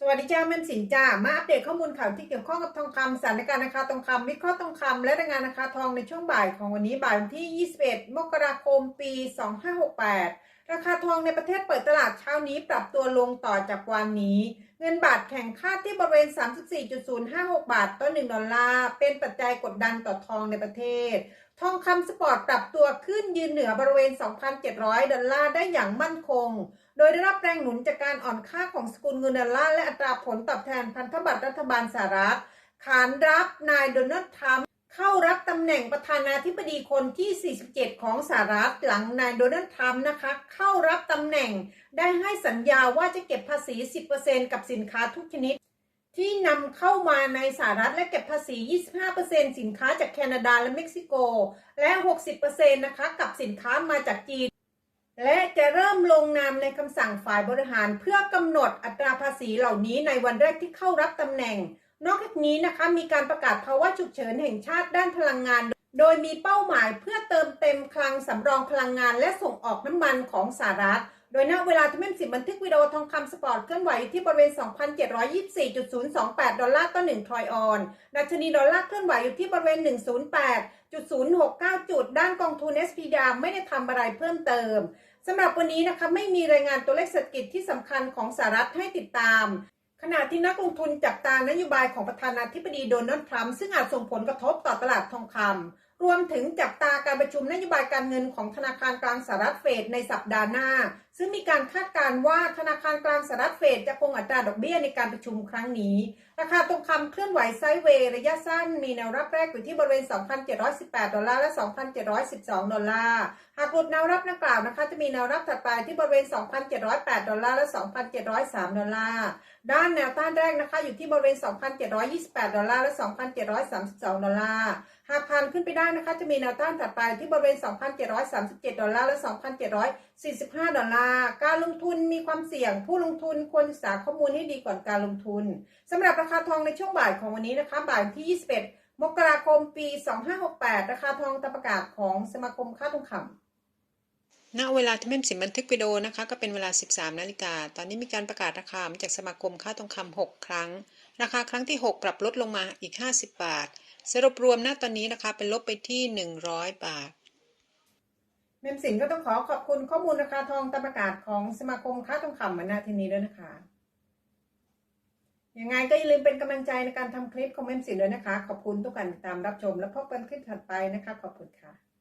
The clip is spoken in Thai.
สวัสดีจ้าแม่นสินจ้ามาอัปเดตข้อมูลข่าวที่เกี่ยวข้องกับทองคำสถานการณ์ราคาทองคำวิเคราะห์ทองคำและรายงานราคาทองในช่วงบ่ายของวันนี้บ่ายวันที่ 21 มกราคม ปี 2568 ราคาทองในประเทศเปิดตลาดเช้านี้ปรับตัวลงต่อจากวันนี้ เงินบาทแข่งค่าที่บริเวณ 34.056 บาทต่อ 1 ดอลลาร์ เป็นปัจจัยกดดันต่อทองในประเทศ ทองคำสปอร์ตปรับตัวขึ้นยืนเหนือบริเวณ 2,700 ดอลลาร์ได้อย่างมั่นคง โดยได้รับแรงหนุนจากการอ่อนค่าของสกุลเงินดอลลาร์และอัตราผลตอบแทนพันธบัตรรัฐบาลสหรัฐ ขานรับนายโดนัลด์ทรัมป์เข้ารับตำแหน่งประธานาธิบดีคนที่ 47 ของสหรัฐหลังนายโดนัลด์ทรัมป์นะคะ เข้ารับตำแหน่งได้ให้สัญญาว่าจะเก็บภาษี 10%กับสินค้าทุกชนิด ที่นำเข้ามาในสหรัฐและเก็บภาษี 25%สินค้าจากแคนาดาและเม็กซิโก และ 60%นะคะกับสินค้ามาจากจีน และจะเริ่มลงนามในคำสั่งฝ่ายบริหารเพื่อกำหนดอัตราภาษีเหล่านี้ในวันแรกที่เข้ารับตำแหน่ง นอกจากนี้นะคะมีการประกาศภาวะฉุกเฉินแห่งชาติด้านพลังงาน โดยมีเป้าหมายเพื่อเติมเต็มคลังสำรองพลังงานและส่งออกน้ำมันของสหรัฐ โดยณเวลาที่แม่สิบบันทึกวิดีโอทองคำสปอร์ตเคลื่อนไหวอยู่ที่บริเวณ 2,724.028 ดอลลาร์ต่อ1ทรอยออน ดัชนีดอลลาร์เคลื่อนไหวอยู่ที่บริเวณ 108.069 จุด ด้านกองทุน SPD ไม่ได้ทำอะไรเพิ่มเติมสำหรับวันนี้นะคะไม่มีรายงานตัวเลขเศรษฐกิจที่สำคัญของสหรัฐให้ติดตาม ขณะที่นักลงทุนจับตานโยบายของประธานาธิบดีโดนัลด์ทรัมป์ซึ่งอาจส่งผลกระทบต่อตลาดทองคำรวมถึงจับตาการประชุมนโยบายการเงินของธนาคารกลางสหรัฐเฟดในสัปดาห์หน้าซึ่งมีการคาดการณ์ว่าธนาคารกลางสหรัฐเฟดจะคงอัตราดอกเบี้ยในการประชุมครั้งนี้ ราคาทองคำเคลื่อนไหวไซด์เวย์ระยะสั้นมีแนวรับแรกอยู่ที่บริเวณ 2,718 ดอลลาร์และ 2,712 ดอลลาร์ หากหลุดแนวรับดังกล่าวนะคะ จะมีแนวรับถัดไปที่บริเวณ 2,708 ดอลลาร์และ 2,703 ดอลลาร์ ด้านแนวต้านแรกนะคะอยู่ที่บริเวณ 2,728 ดอลลาร์และ 2,732 ดอลลาร์ หากผ่านขึ้นไปได้นะคะ จะมีแนวต้านถัดไปที่บริเวณ 2,737 ดอลลาร์และ 2,745 ดอลลาร์การลงทุนมีความเสี่ยง ผู้ลงทุนควรศึกษาข้อมูลให้ดีก่อนการลงทุนสำหรับราคาทองในช่วงบ่ายของวันนี้นะคะบ่ายที่ 21 มกราคมปี 2568 ราคาทองตามประกาศของสมาคมค่าทองคำณเวลาที่แม่สินบันทึกวิดีโอนะคะก็เป็นเวลา 13 นาฬิกา ตอนนี้มีการประกาศราคามาจากสมาคมค่าทองคำ6 ครั้ง ราคาครั้งที่ 6 ปรับลดลงมาอีก 50 บาท สรุปรวมณตอนนี้ราคาเป็นลบไปที่ 100 บาท เมมสินก็ต้องขอขอบคุณข้อมูลราคาทองตามประกาศของสมาคมค้าทองคำมาณที่นี้ด้วยนะคะยังไงก็อย่าลืมเป็นกำลังใจในการทำคลิปของเมมสินด้วยนะคะ ขอบคุณทุกการติดตามรับชม และพบกันคลิปถัดไปนะคะ ขอบคุณค่ะ